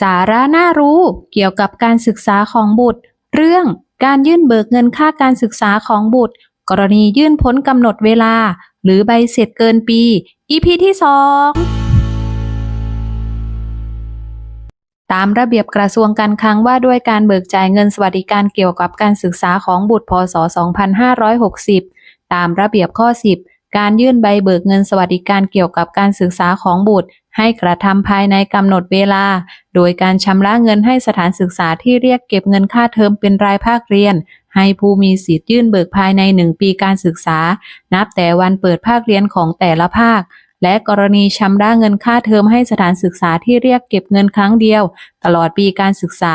สาระน่ารู้เกี่ยวกับการศึกษาของบุตร เรื่องการยื่นเบิกเงินค่าการศึกษาของบุตร กรณียื่นพ้นกำหนดเวลา หรือใบเสร็จเกินปี EP ที่สองตามระเบียบกระทรวงการคลังว่าด้วยการเบิกจ่ายเงินสวัสดิการเกี่ยวกับการศึกษาของบุตรพศ 2560 ตามระเบียบข้อ 10 การยื่นใบเบิกเงินสวัสดิการเกี่ยวกับการศึกษาของบุตร ให้กระทำภายในกำหนดเวลา โดยการชำระเงินให้สถานศึกษาที่เรียกเก็บเงินค่าเทอมเป็นรายภาคเรียน ให้ผู้มีสิทธิ์ยื่นเบิกภายใน 1 ปีการศึกษา นับแต่วันเปิดภาคเรียนของแต่ละภาค และกรณีชำระเงินค่าเทอมให้สถานศึกษาที่เรียกเก็บเงินครั้งเดียว ตลอดปีการศึกษา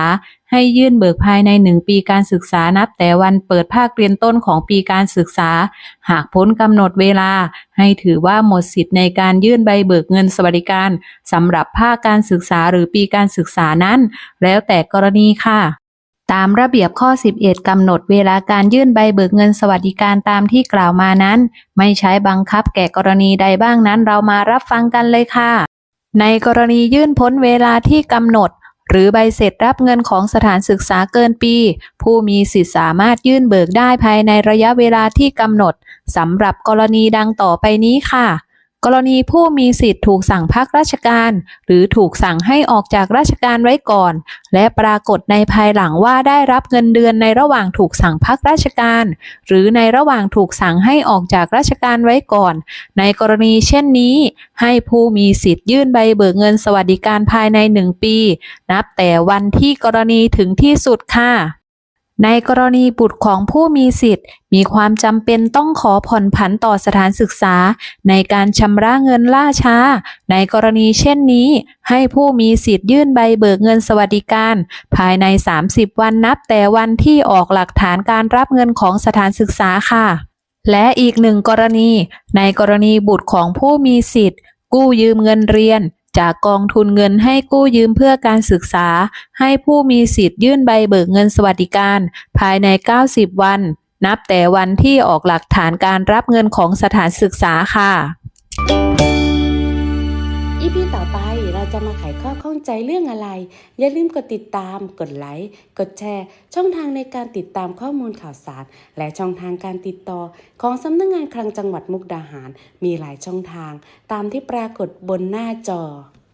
ให้ยื่นเบิกภายใน1ปีการศึกษานับแต่วันเปิดภาคเรียนต้นของปีการศึกษา หากพ้นกำหนดเวลา ให้ถือว่าหมดสิทธิ์ในการยื่นใบเบิกเงินสวัสดิการสำหรับภาคการศึกษาหรือปีการศึกษานั้น แล้วแต่กรณีค่ะ ตามระเบียบข้อ 11 กำหนดเวลาการยื่นใบเบิกเงินสวัสดิการตามที่กล่าวมานั้น ไม่ใช้บังคับแก่กรณีใดบ้างนั้นเรามารับฟังกันเลยค่ะ ในกรณียื่นพ้นเวลาที่กำหนด หรือใบเสร็จรับเงินของสถานศึกษาเกินปี ผู้มีสิทธิสามารถยื่นเบิกได้ภายในระยะเวลาที่กำหนดสำหรับกรณีดังต่อไปนี้ค่ะ กรณีผู้มีสิทธิ์ถูกสั่งพักราชการ หรือถูกสั่งให้ออกจากราชการไว้ก่อน และปรากฏในภายหลังว่าได้รับเงินเดือนในระหว่างถูกสั่งพักราชการ หรือในระหว่างถูกสั่งให้ออกจากราชการไว้ก่อน ในกรณีเช่นนี้ ให้ผู้มีสิทธิ์ยื่นใบเบิกเงินสวัสดิการภายใน 1 ปี นับแต่วันที่กรณีถึงที่สุดค่ะ ในกรณีบุตรของผู้มีสิทธิ์ มีความจำเป็นต้องขอผ่อนผันต่อสถานศึกษา ในการชำระเงินล่าช้า ในกรณีเช่นนี้ ให้ผู้มีสิทธิ์ยื่นใบเบิกเงินสวัสดิการ ภายใน 30 วันนับแต่วันที่ออกหลักฐานการรับเงินของสถานศึกษาค่ะ และอีกหนึ่งกรณี ในกรณีบุตรของผู้มีสิทธิ์ กู้ยืมเงินเรียน จากกองทุนเงินให้กู้ยืมเพื่อการศึกษา ให้ผู้มีสิทธิ์ยื่นใบเบิกเงินสวัสดิการ ภายใน 90 วัน นับแต่วันที่ออกหลักฐานการรับเงินของสถานศึกษาค่ะ อีพีต่อไปเราจะมาไขข้อข้องใจเรื่องอะไร อย่าลืมกดติดตาม กดไลค์ กดแชร์ ช่องทางในการติดตามข้อมูลข่าวสาร และช่องทางการติดต่อ ของสำนักงงานคลังจังหวัดมุกดาหาร มีหลายช่องทาง ตามที่ปรากฏบนหน้าจอ